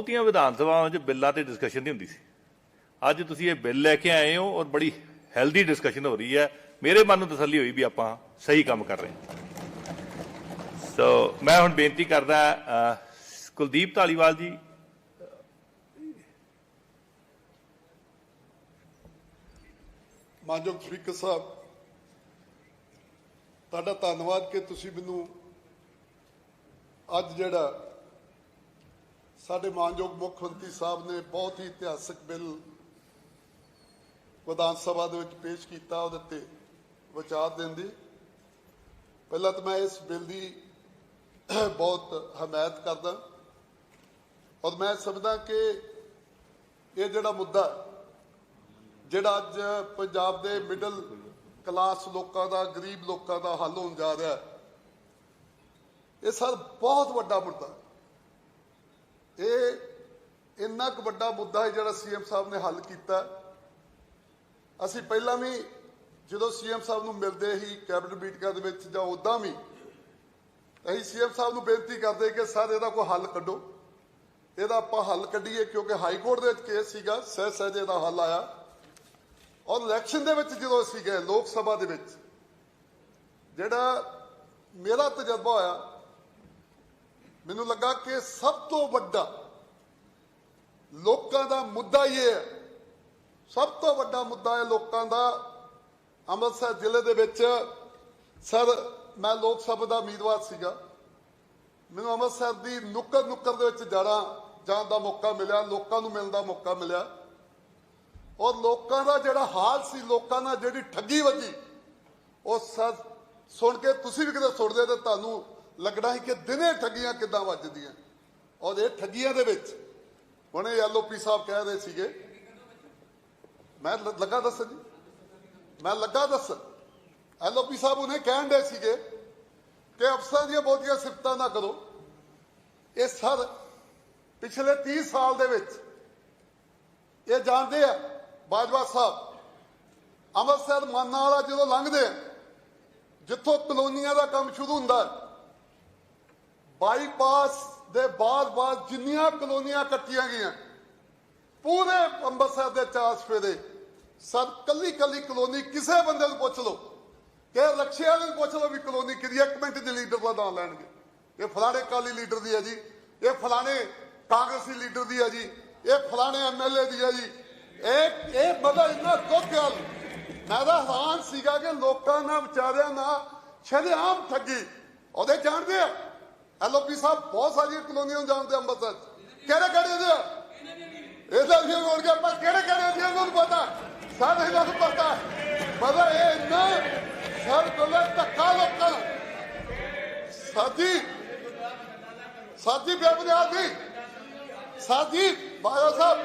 ਬਹੁਤੀਆਂ ਵਿਧਾਨ ਸਭਾਵਾਂ 'ਚ ਬਿੱਲਾਂ ਤੇ ਡਿਸਕਸ਼ਨ ਨਹੀਂ ਹੁੰਦੀ ਸੀ। ਅੱਜ ਤੁਸੀਂ ਇਹ ਬਿੱਲ ਲੈ ਕੇ ਆਏ ਹੋ ਔਰ ਬੜੀ ਹੈਲਦੀ ਡਿਸਕਸ਼ਨ ਹੋ ਰਹੀ ਹੈ। ਮੇਰੇ ਮਨ ਨੂੰ ਤਸੱਲੀ ਹੋਈ ਵੀ ਆਪਾਂ ਸਹੀ ਕੰਮ ਕਰ ਰਹੇ ਹਾਂ। ਸੋ ਮੈਂ ਹੁਣ ਬੇਨਤੀ ਕਰਦਾ ਕੁਲਦੀਪ ਧਾਲੀਵਾਲ ਜੀ। ਮਾਨਯੋਗ ਸਪੀਕਰ ਸਾਹਿਬ, ਤੁਹਾਡਾ ਧੰਨਵਾਦ ਕਿ ਤੁਸੀਂ ਮੈਨੂੰ ਅੱਜ ਜਿਹੜਾ ਸਾਡੇ ਮਾਨਯੋਗ ਮੁੱਖ ਮੰਤਰੀ ਸਾਹਿਬ ਨੇ ਬਹੁਤ ਹੀ ਇਤਿਹਾਸਕ ਬਿੱਲ ਵਿਧਾਨ ਸਭਾ ਦੇ ਵਿੱਚ ਪੇਸ਼ ਕੀਤਾ, ਉਹਦੇ ਤੇ ਵਿਚਾਰ ਦੇਣ ਦੀ ਪਹਿਲਾਂ ਤਾਂ ਮੈਂ ਇਸ ਬਿੱਲ ਦੀ ਬਹੁਤ ਹਮਾਇਤ ਕਰਦਾ ਔਰ ਮੈਂ ਸਮਝਦਾ ਕਿ ਇਹ ਜਿਹੜਾ ਮੁੱਦਾ, ਜਿਹੜਾ ਅੱਜ ਪੰਜਾਬ ਦੇ ਮਿਡਲ ਕਲਾਸ ਲੋਕਾਂ ਦਾ, ਗਰੀਬ ਲੋਕਾਂ ਦਾ ਹੱਲ ਹੋਣ ਜਾ ਰਿਹਾ, ਇਹ ਸਰ ਬਹੁਤ ਵੱਡਾ ਮੁੱਦਾ ਹੈ। ਇਹ ਇੰਨਾ ਕੁ ਵੱਡਾ ਮੁੱਦਾ ਹੈ ਜਿਹੜਾ ਸੀਐਮ ਸਾਹਿਬ ਨੇ ਹੱਲ ਕੀਤਾ। ਅਸੀਂ ਪਹਿਲਾਂ ਵੀ ਜਦੋਂ ਸੀਐਮ ਸਾਹਿਬ ਨੂੰ ਮਿਲਦੇ ਹੀ ਕੈਬਨਿਟ ਮੀਟਿੰਗਾਂ ਦੇ ਵਿੱਚ ਜਾਂ ਉਦਾਂ ਵੀ ਅਸੀਂ ਸੀਐਮ ਸਾਹਿਬ ਨੂੰ ਬੇਨਤੀ ਕਰਦੇ ਕਿ ਸਰ, ਇਹਦਾ ਕੋਈ ਹੱਲ ਕੱਢੋ। ਇਹਦਾ ਆਪਾਂ ਹੱਲ ਕੱਢੀਏ ਕਿਉਂਕਿ ਹਾਈ ਕੋਰਟ ਦੇ ਵਿੱਚ ਕੇਸ ਸੀਗਾ, ਸਹਿ ਸਹਿਜੇ ਦਾ ਹੱਲ ਆਇਆ। ਔਰ ਇਲੈਕਸ਼ਨ ਦੇ ਵਿੱਚ ਜਦੋਂ ਅਸੀਂ ਗਏ, ਲੋਕ ਸਭਾ ਦੇ ਵਿੱਚ, ਜਿਹੜਾ ਮੇਰਾ ਤਜਰਬਾ ਹੋਇਆ ਮੈਨੂੰ ਲੱਗਾ ਕਿ ਸਭ ਤੋਂ ਵੱਡਾ ਲੋਕਾਂ ਦਾ ਮੁੱਦਾ ਇਹ ਹੈ। ਸਭ ਤੋਂ ਵੱਡਾ ਮੁੱਦਾ ਹੈ ਲੋਕਾਂ ਦਾ, ਅੰਮ੍ਰਿਤਸਰ ਜ਼ਿਲ੍ਹੇ ਦੇ ਵਿੱਚ ਸਰ, ਮੈਂ ਲੋਕ ਸਭਾ ਦਾ ਉਮੀਦਵਾਰ ਸੀਗਾ। ਮੈਨੂੰ ਅੰਮ੍ਰਿਤਸਰ ਦੀ ਨੁੱਕਰ ਨੁੱਕਰ ਦੇ ਵਿੱਚ ਜਾਣਾ, ਜਾਣ ਦਾ ਮੌਕਾ ਮਿਲਿਆ, ਲੋਕਾਂ ਨੂੰ ਮਿਲਣ ਦਾ ਮੌਕਾ ਮਿਲਿਆ। ਔਰ ਲੋਕਾਂ ਦਾ ਜਿਹੜਾ ਹਾਲ ਸੀ, ਲੋਕਾਂ ਨਾਲ ਜਿਹੜੀ ਠੱਗੀ ਵੱਜੀ, ਉਹ ਸਰ, ਸੁਣ ਕੇ ਤੁਸੀਂ ਵੀ ਕਿਤੇ ਸੁਣਦੇ ਤੇ ਤੁਹਾਨੂੰ ਲੱਗਣਾ ਸੀ ਕਿ ਦਿਨੇ ਠੱਗੀਆਂ ਕਿੱਦਾਂ ਵੱਜਦੀਆਂ। ਔਰ ਇਹ ਠੱਗੀਆਂ ਦੇ ਵਿੱਚ, ਹੁਣੇ ਐਲਓਪੀ ਸਾਹਿਬ ਕਹਿ ਰਹੇ ਸੀਗੇ। ਮੈਂ ਲੱਗਾ ਦੱਸਣ ਜੀ। ਮੈਂ ਲੱਗਾ ਦੱਸਣ ਐਲਓਪੀ ਸਾਹਿਬ ਉਹਨੇ ਕਹਿਣ ਦੇ ਸੀਗੇ ਕਿ ਅਫਸਰਾਂ ਦੀਆਂ ਬਹੁਤੀਆਂ ਸਿਫਤਾਂ ਨਾ ਕਰੋ। ਇਹ ਸਰ, ਪਿਛਲੇ 30 ਸਾਲ ਦੇ ਵਿੱਚ ਇਹ ਜਾਣਦੇ ਆ, ਬਾਜਵਾ ਸਾਹਿਬ, ਅੰਮ੍ਰਿਤਸਰ ਮਾਨਾ ਵਾਲਾ ਜਦੋਂ ਲੰਘਦੇ ਆ, ਜਿੱਥੋਂ ਕਲੋਨੀਆਂ ਦਾ ਕੰਮ ਸ਼ੁਰੂ ਹੁੰਦਾ ਹੈ ਬਾਈਪਾਸ ਦੇ ਬਾਅਦ-ਬਾਅਦ ਜਿੰਨੀਆਂ ਕਲੋਨੀਆਂ ਕੱਟੀਆਂ ਗਈਆਂ, ਪੂਰੇ ਅੰਮ੍ਰਿਤਸਰ ਦੇ ਚਾਰ ਸਫੇਰੇ ਸਰ ਕੱਲੀ ਕੱਲੀ ਕਲੋਨੀ ਕਿਸੇ ਬੰਦੇ ਨੂੰ ਪੁੱਛ ਲਓ। ਕਿ ਰਕਸ਼ੇ ਵਾਲੇ ਨੂੰ ਪੁੱਛ ਲਓ ਵੀ ਕਲੋਨੀ ਕਿਹਦੀ ਇੱਕ ਮਿੰਟ ਦੇ ਲੀਡਰ ਦਾ ਨਾਮ ਲੈਣਗੇ। ਇਹ ਫਲਾਣੇ ਕਾਲੀ ਲੀਡਰ ਦੀ ਹੈ ਜੀ, ਇਹ ਫਲਾਣੇ ਕਾਂਗਰਸੀ ਲੀਡਰ ਦੀ ਹੈ ਜੀ, ਇਹ ਫਲਾਣੇ ਐਮਐਲਏ ਦੀ ਹੈ ਜੀ। ਇਹ ਇਹ ਮਤਲਬ ਇੰਨਾ ਦੁੱਖ ਗੱਲ ਮੈਂ ਤਾਂ ਹੈਰਾਨ ਸੀਗਾ ਕਿ ਲੋਕਾਂ ਨਾਲ ਵਿਚਾਰਿਆਂ ਨਾਲ ਸ਼ਰੇਆਮ ਠੱਗੀ। ਉਹਦੇ ਜਾਣਦੇ ਆ? ਐਲਓਪੀ ਸਾਹਿਬ ਬਹੁਤ ਸਾਰੀਆਂ ਕਲੋਨੀਆਂ ਨੂੰ ਜਾਣਦੇ ਅੰਮ੍ਰਿਤਸਰ 'ਚ। ਕਿਹੜੇ ਕਿਹੜੇ ਦੇ ਇਹਦਾ ਵੀ ਹੋਣ ਗਿਆ ਪਰ ਕਿਹੜੇ ਕਿਹੜੇ ਦੀ ਉਹਨਾਂ ਨੂੰ ਪਤਾ? ਸਾਰੇ ਇਹਨਾਂ ਨੂੰ ਪਤਾ। ਮਤਲਬ ਇਹ ਇੰਨਾ ਸਰ ਕੋਲੇ ਧੱਕਾ ਲੋਕਾਂ। ਸਾਡੀ ਸਾਡੀ ਬੇਬੁਨਿਆਦ ਦੀ ਸਾਡੀ ਬਾਇਆ ਸਾਹਿਬ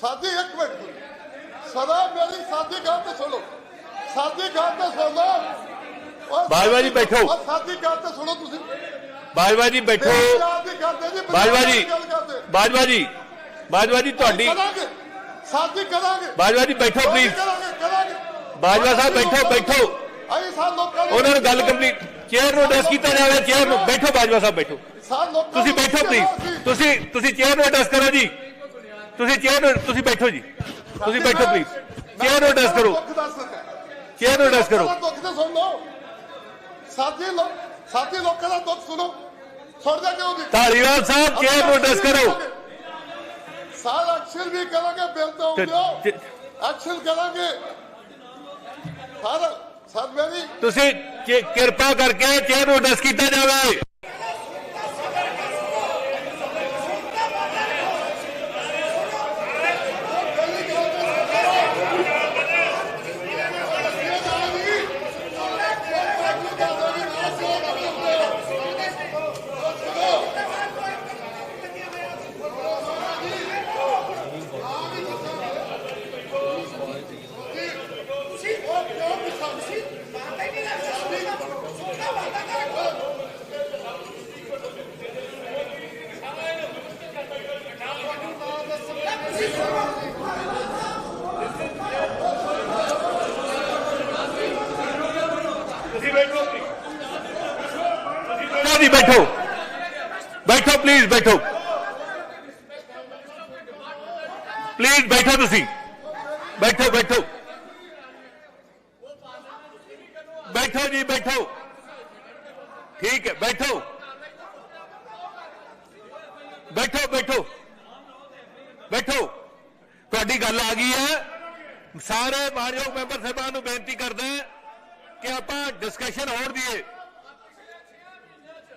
ਸਾਡੀ ਇੱਕ ਮਿੰਟ। ਸਦਾ ਮੇਰੀ ਸਾਡੀ ਗੱਲ ਤੇ ਸੁਣੋ। ਸਾਡੀ ਗੱਲ ਤੇ ਸੁਣੋ। ਬਾਜਵਾ ਜੀ ਬੈਠੋ। ਸਾਡੀ ਗੱਲ ਤੇ ਸੁਣੋ ਤੁਸੀਂ। ਬਾਜਵਾ ਜੀ ਬੈਠੋ। ਪੰਜਾਬ ਦੀ ਗੱਲ ਤੇ ਜੀ ਬਾਜਵਾ ਪੰਜਾਬ ਜੀ ਦੀ ਗੱਲ ਕਰਦੇ। ਬਾਜਵਾ ਜੀ ਬਾਜਵਾ ਜੀ ਤੁਹਾਡੀ ਕਰਾਂਗੇ ਸਾਡੀ ਕਰਾਂਗੇ। ਬਾਜਵਾ ਜੀ ਬੈਠੋ ਪਲੀਜ਼ ਕਰਾਂਗੇ ਕਰਾਂਗੇ। ਬਾਜਵਾ ਸਾਹਿਬ ਬੈਠੋ ਬੈਠੋ। ਅਸੀਂ ਸਾਰ ਲੋਕਾਂ ਨੂੰ ਉਹਨਾਂ ਨੂੰ ਗੱਲ ਕੰਪਲੀਟ ਚੇਅਰ ਨੂੰ ਅਡਰੈਸ ਕੀਤਾ ਜਾਵੇ ਚੇਅਰ ਨੂੰ ਬੈਠੋ ਬਾਜਵਾ ਸਾਹਿਬ ਬੈਠੋ। ਸਾਰ ਲੋਕਾਂ ਤੁਸੀਂ ਨੂੰ ਬੈਠੋ ਪਲੀਜ਼ ਤੁਸੀਂ ਤੁਸੀਂ ਚੇਅਰ ਨੂੰ ਅਡਰੈਸ ਕਰੋ ਜੀ। ਤੁਸੀਂ ਚੇਅਰ ਨੂੰ ਤੁਸੀਂ ਬੈਠੋ ਜੀ। ਤੁਸੀਂ ਬੈਠੋ ਪਲੀਜ਼ ਚੇਅਰ ਨੂੰ ਅਡਰੈਸ ਕਰੋ। ਦੁੱਖ ਦੱਸ ਦਿੱਤਾ। ਚੇਅਰ ਨੂੰ ਅਡਰੈਸ ਕਰੋ। ਲੋਕਾਂ ਦਾ ਦੁੱਖ ਤਾਂ ਸੁਣ ਲਓ। ਸਾਥੀ ਲੋਕ ਸਾਥੀ ਲੋਕਾਂ ਦਾ ਦੁੱਖ ਸੁਣੋ। ਸੁਣਦੇ ਕਿਉਂ ਨਹੀਂ? ਧਾਲੀਵਾਲ ਸਾਹਿਬ ਨੂੰ ਅਡਰੈਸ ਕਰੋ? ਸਾਰ ਐਕਸ਼ਨ ਵੀ ਕਰਾਂਗੇ ਬਿੱਲ ਤੋਂ ਤੇ- ਐਕਸ਼ਨ ਕਰਾਂਗੇ ਸਾਰ ਸਰ ਮੇਰੀ ਤੁਸੀਂ ਕਿਰਪਾ ਕਰਕੇ ਚੇਅਰ ਅਡਰੈਸ ਕੀਤਾ ਜਾਵੇ? ਜੀ ਬੈਠੋ। ਬੈਠੋ ਪਲੀਜ਼ ਬੈਠੋ। ਪਲੀਜ਼ ਬੈਠੋ ਤੁਸੀਂ। ਬੈਠੋ ਬੈਠੋ। ਬੈਠੋ ਜੀ, ਬੈਠੋ। ਠੀਕ ਹੈ, ਬੈਠੋ। ਬੈਠੋ ਬੈਠੋ। ਬੈਠੋ। ਤੁਹਾਡੀ ਗੱਲ ਆ ਗਈ ਹੈ। ਸਾਰੇ ਮਾਨਯੋਗ ਮੈਂਬਰ ਸਾਹਿਬਾਨ ਨੂੰ ਬੇਨਤੀ ਕਰਦਾ ਹੈ ਕਿ ਆਪਾਂ ਡਿਸਕਸ਼ਨ ਹੋਣ ਦਈਏ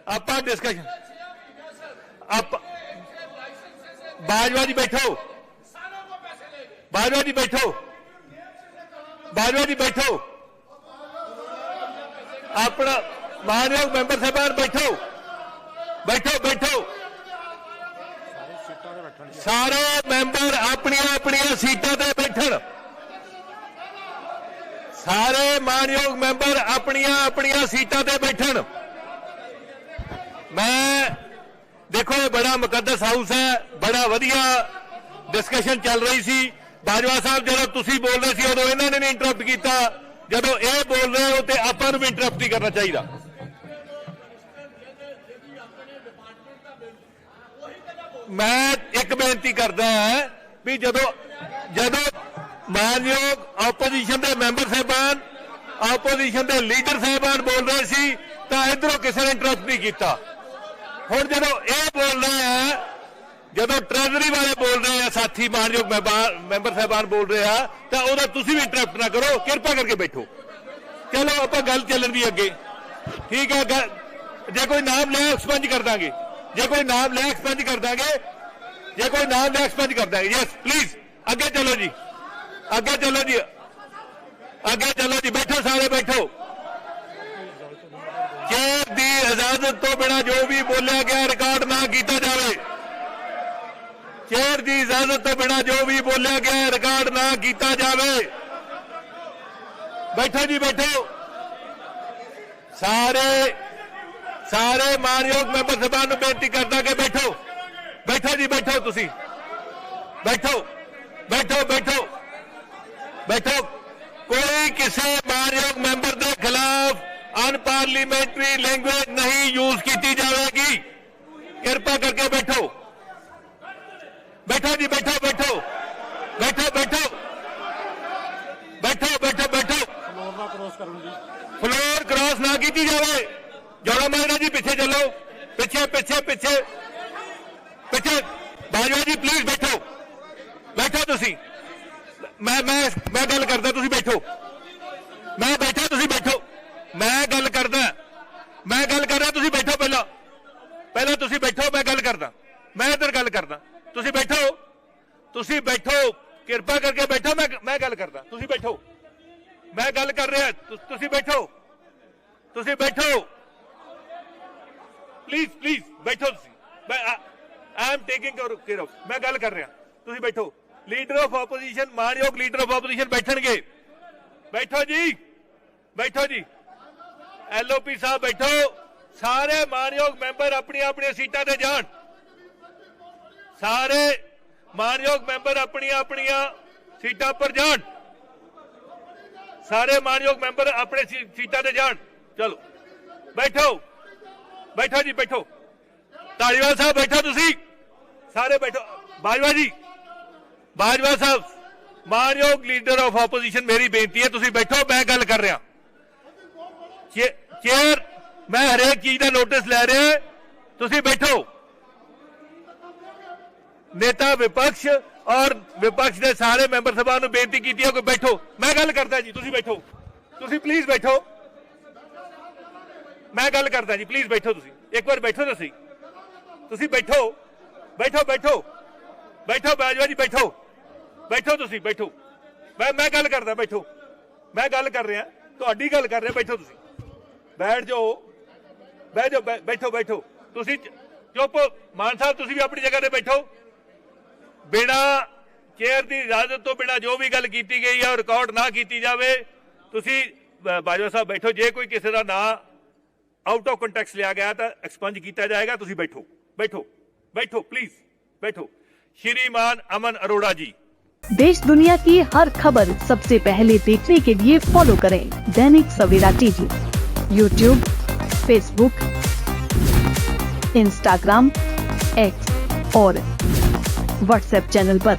ਆਪਾਂ ਡਿਸਕਸ਼ਨ ਆਪ ਬਾਜਵਾ ਜੀ ਬੈਠੋ। ਬਾਜਵਾ ਜੀ ਬੈਠੋ। ਬਾਜਵਾ ਜੀ ਬੈਠੋ। ਆਪਣਾ ਮਾਨਯੋਗ ਮੈਂਬਰ ਸਾਹਿਬਾਨ ਬੈਠੋ। ਬੈਠੋ ਬੈਠੋ। ਸਾਰੇ ਮੈਂਬਰ ਆਪਣੀਆਂ ਆਪਣੀਆਂ ਸੀਟਾਂ ਤੇ ਬੈਠਣ। ਸਾਰੇ ਮਾਨਯੋਗ ਮੈਂਬਰ ਆਪਣੀਆਂ ਆਪਣੀਆਂ ਸੀਟਾਂ ਤੇ ਬੈਠਣ। ਮੈਂ, ਦੇਖੋ, ਇਹ ਬੜਾ ਮੁਕੱਦਸ ਹਾਊਸ ਹੈ, ਬੜਾ ਵਧੀਆ ਡਿਸਕਸ਼ਨ ਚੱਲ ਰਹੀ ਸੀ। ਬਾਜਵਾ ਸਾਹਿਬ, ਜਦੋਂ ਤੁਸੀਂ ਬੋਲ ਰਹੇ ਸੀ, ਉਦੋਂ ਇਹਨਾਂ ਨੇ ਨਹੀਂ ਇੰਟਰਰਪਟ ਕੀਤਾ। ਜਦੋਂ ਇਹ ਬੋਲ ਰਹੇ ਹੋ ਤੇ ਆਪਾਂ ਨੂੰ ਵੀ ਇੰਟਰਰਪਟ ਨਹੀਂ ਕਰਨਾ ਚਾਹੀਦਾ। ਮੈਂ ਇੱਕ ਬੇਨਤੀ ਕਰਦਾ ਹਾਂ ਵੀ ਜਦੋਂ ਜਦੋਂ ਮਾਨਯੋਗ ਆਪੋਜੀਸ਼ਨ ਦੇ ਮੈਂਬਰ ਸਾਹਿਬਾਨ ਆਪੋਜੀਸ਼ਨ ਦੇ ਲੀਡਰ ਸਾਹਿਬਾਨ ਬੋਲ ਰਹੇ ਸੀ, ਤਾਂ ਇਧਰੋਂ ਕਿਸੇ ਨੇ ਇੰਟਰਸਟ ਨਹੀਂ ਕੀਤਾ। ਹੁਣ ਜਦੋਂ ਇਹ ਬੋਲ ਰਹੇ ਆ, ਜਦੋਂ ਟ੍ਰੈਜਰੀ ਵਾਲੇ ਬੋਲ ਰਹੇ ਆ, ਸਾਥੀ ਮਾਨਯੋਗ ਮੈਂਬਰ ਮੈਂਬਰ ਸਾਹਿਬਾਨ ਬੋਲ ਰਹੇ ਆ, ਤਾਂ ਉਹਦਾ ਤੁਸੀਂ ਵੀ ਇੰਟਰਰਪਟ ਨਾ ਕਰੋ, ਕਿਰਪਾ ਕਰਕੇ ਬੈਠੋ। ਚਲੋ ਆਪਾਂ ਗੱਲ ਚੱਲਣ ਦੀ ਅੱਗੇ। ਠੀਕ ਹੈ ਜੇ ਕੋਈ ਨਾਮ ਲੈ ਐਕਸਪੰਜ ਕਰ ਦਾਂਗੇ। ਜੇ ਕੋਈ ਨਾਮ ਲੈ ਐਕਸਪੰਜ ਕਰ ਦਾਂਗੇ ਜੇ ਕੋਈ ਨਾਮ ਲੈ ਐਕਸਪੰਜ ਕਰ ਦਾਂਗੇ ਯੈਸ ਪਲੀਜ਼ ਅੱਗੇ ਚਲੋ ਜੀ ਅੱਗੇ ਚਲੋ ਜੀ ਅੱਗੇ ਚਲੋ ਜੀ ਬੈਠੋ ਸਾਰੇ ਬੈਠੋ ਚੇਅਰ ਦੀ ਇਜਾਜ਼ਤ ਤੋਂ ਬਿਨਾ ਜੋ ਵੀ ਬੋਲਿਆ ਗਿਆ ਰਿਕਾਰਡ ਨਾ ਕੀਤਾ ਜਾਵੇ ਚੇਅਰ ਦੀ ਇਜਾਜ਼ਤ ਤੋਂ ਬਿਨਾ ਜੋ ਵੀ ਬੋਲਿਆ ਗਿਆ ਰਿਕਾਰਡ ਨਾ ਕੀਤਾ ਜਾਵੇ ਬੈਠੋ ਜੀ ਬੈਠੋ ਸਾਰੇ ਸਾਰੇ ਮਾਨਯੋਗ ਮੈਂਬਰ ਸਾਹਿਬਾਨ ਨੂੰ ਬੇਨਤੀ ਕਰਦਾ ਕਿ ਬੈਠੋ ਬੈਠੋ ਜੀ ਬੈਠੋ ਤੁਸੀਂ ਬੈਠੋ ਬੈਠੋ ਬੈਠੋ ਬੈਠੋ ਕੋਈ ਕਿਸੇ ਮਾਨਯੋਗ ਮੈਂਬਰ ਦੇ ਖਿਲਾਫ ਅਨਪਾਰਲੀਮੈਂਟਰੀ ਲੈਂਗੁਏਜ ਨਹੀਂ ਯੂਜ਼ ਕੀਤੀ ਜਾਵੇਗੀ ਕਿਰਪਾ ਕਰਕੇ ਬੈਠੋ ਬੈਠੋ ਜੀ ਬੈਠੋ ਬੈਠੋ ਬੈਠੋ ਬੈਠੋ ਬੈਠੋ ਬੈਠੋ ਬੈਠੋ ਫਲੋਰ ਨਾ ਕ੍ਰੋਸ ਕਰਨ ਦੀ ਫਲੋਰ ਕ੍ਰਾਸ ਨਾ ਕੀਤੀ ਜਾਵੇ ਜੋੜਾ ਮਾਜਰਾ ਜੀ, ਪਿੱਛੇ ਚੱਲੋ। ਪਿੱਛੇ ਪਿੱਛੇ ਪਿੱਛੇ। ਪਿੱਛੇ। ਬਾਜਵਾ ਜੀ ਪਲੀਜ਼ ਬੈਠੋ। ਬੈਠੋ ਤੁਸੀਂ। ਮੈਂ ਮੈਂ ਮੈਂ ਗੱਲ ਕਰਦਾ, ਤੁਸੀਂ ਬੈਠੋ। ਮੈਂ ਬੈਠਾ, ਤੁਸੀਂ ਬੈਠੋ। ਮੈਂ ਗੱਲ ਕਰਦਾ। ਮੈਂ ਗੱਲ ਕਰ ਰਿਹਾ ਤੁਸੀਂ ਬੈਠੋ ਪਹਿਲਾਂ। ਪਹਿਲਾਂ ਤੁਸੀਂ ਬੈਠੋ, ਮੈਂ ਗੱਲ ਕਰਦਾ। ਮੈਂ ਇੱਧਰ ਗੱਲ ਕਰਦਾ। ਤੁਸੀਂ ਬੈਠੋ। ਤੁਸੀਂ ਬੈਠੋ। ਕਿਰਪਾ ਕਰਕੇ ਬੈਠੋ, ਮੈਂ ਮੈਂ ਗੱਲ ਕਰਦਾ। ਤੁਸੀਂ ਬੈਠੋ। ਮੈਂ ਗੱਲ ਕਰ ਰਿਹਾ। ਤੁਸੀਂ ਬੈਠੋ। ਤੁਸੀਂ ਬੈਠੋ। ਪਲੀਜ਼ ਪਲੀਜ਼ ਬੈਠੋ ਤੁਸੀਂ ਮੈਂ I am taking care of ਮੈਂ ਗੱਲ ਕਰ ਰਿਹਾ ਤੁਸੀਂ ਬੈਠੋ ਲੀਡਰ ਆਫ ਆਪੋਜੀਸ਼ਨ ਮਾਨਯੋਗ ਲੀਡਰ ਆਫ ਆਪੋਜੀਸ਼ਨ ਬੈਠਣਗੇ ਬੈਠੋ ਜੀ ਬੈਠੋ ਜੀ ਐਲਓਪੀ ਸਾਹਿਬ ਬੈਠੋ ਸਾਰੇ ਮਾਨਯੋਗ ਮੈਂਬਰ ਆਪਣੀਆਂ ਆਪਣੀਆਂ ਸੀਟਾਂ ਤੇ ਜਾਣ ਸਾਰੇ ਮਾਨਯੋਗ ਮੈਂਬਰ ਆਪਣੀਆਂ ਆਪਣੀਆਂ ਸੀਟਾਂ ਪਰ ਜਾਣ ਸਾਰੇ ਮਾਨਯੋਗ ਮੈਂਬਰ ਆਪਣੇ ਸੀਟਾਂ ਤੇ ਜਾਣ ਚਲੋ ਬੈਠੋ ਬੈਠੋ ਜੀ, ਬੈਠੋ। ਧਾਲੀਵਾਲ ਸਾਹਿਬ, ਬੈਠੋ ਤੁਸੀਂ। ਸਾਰੇ ਬੈਠੋ। ਬਾਜਵਾ ਜੀ। ਬਾਜਵਾ ਸਾਹਿਬ, ਮਾਨਯੋਗ ਲੀਡਰ ਆਫ ਆਪੋਜੀਸ਼ਨ ਮੇਰੀ ਬੇਨਤੀ ਹੈ, ਤੁਸੀਂ ਬੈਠੋ, ਮੈਂ ਗੱਲ ਕਰ ਰਿਹਾ। ਚੇ- ਚੇਅਰ ਮੈਂ ਹਰੇਕ ਚੀਜ਼ ਦਾ ਨੋਟਿਸ ਲੈ ਰਿਹਾ। ਤੁਸੀਂ ਬੈਠੋ। ਨੇਤਾ ਵਿਪਕਸ਼ ਔਰ ਵਿਪਕਸ਼ ਦੇ ਸਾਰੇ ਮੈਂਬਰ ਸਭਾ ਨੂੰ ਬੇਨਤੀ ਕੀਤੀ ਹੈ ਕਿ ਬੈਠੋ। ਮੈਂ ਗੱਲ ਕਰਦਾ ਜੀ, ਤੁਸੀਂ ਬੈਠੋ। ਤੁਸੀਂ ਪਲੀਜ਼ ਬੈਠੋ। ਮੈਂ ਗੱਲ ਕਰਦਾ ਜੀ ਪਲੀਜ਼ ਬੈਠੋ ਤੁਸੀਂ। ਇੱਕ ਵਾਰ ਬੈਠੋ ਤੁਸੀਂ ਤੁਸੀਂ ਬੈਠੋ ਬੈਠੋ ਬੈਠੋ। ਬੈਠੋ, ਬਾਜਵਾ ਜੀ, ਬੈਠੋ। ਬੈਠੋ ਤੁਸੀਂ, ਬੈਠੋ। ਮੈਂ ਮੈਂ ਗੱਲ ਕਰਦਾ, ਬੈਠੋ। ਮੈਂ ਗੱਲ ਕਰ ਰਿਹਾ, ਤੁਹਾਡੀ ਗੱਲ ਕਰ ਰਿਹਾ, ਬੈਠੋ ਤੁਸੀਂ। ਬੈਠ ਜਾਓ। ਬਹਿ ਜਾਓ ਬੈ- ਬੈਠੋ ਬੈਠੋ। ਤੁਸੀਂ ਚੁੱਪ। ਮਾਨ ਸਾਹਿਬ, ਤੁਸੀਂ ਵੀ ਆਪਣੀ ਜਗ੍ਹਾ ਤੇ ਬੈਠੋ। ਬਿਨਾ ਚੇਅਰ ਦੀ ਇਜਾਜ਼ਤ ਤੋਂ ਬਿਨਾ ਜੋ ਵੀ ਗੱਲ ਕੀਤੀ ਗਈ ਹੈ, ਉਹ ਰਿਕਾਰਡ ਨਾ ਕੀਤੀ ਜਾਵੇ। ਤੁਸੀਂ ਬਾਜਵਾ ਸਾਹਿਬ ਬੈਠੋ। ਜੇ ਕੋਈ ਕਿਸੇ ਦਾ ਨਾਂ آؤٹ آف کنٹیکس لیا گیا تھا ایکسپنج کیتا جائے گا، تسی بیٹھو بیٹھو بیٹھو پلیز بیٹھو۔ شری مان امن اروڑا جی۔ دیش دنیا کی ہر خبر سب سے پہلے دیکھنے کے لیے فالو کریں دینک سویرا ٹی جی YouTube Facebook Instagram X اور واٹس ایپ چینل پر۔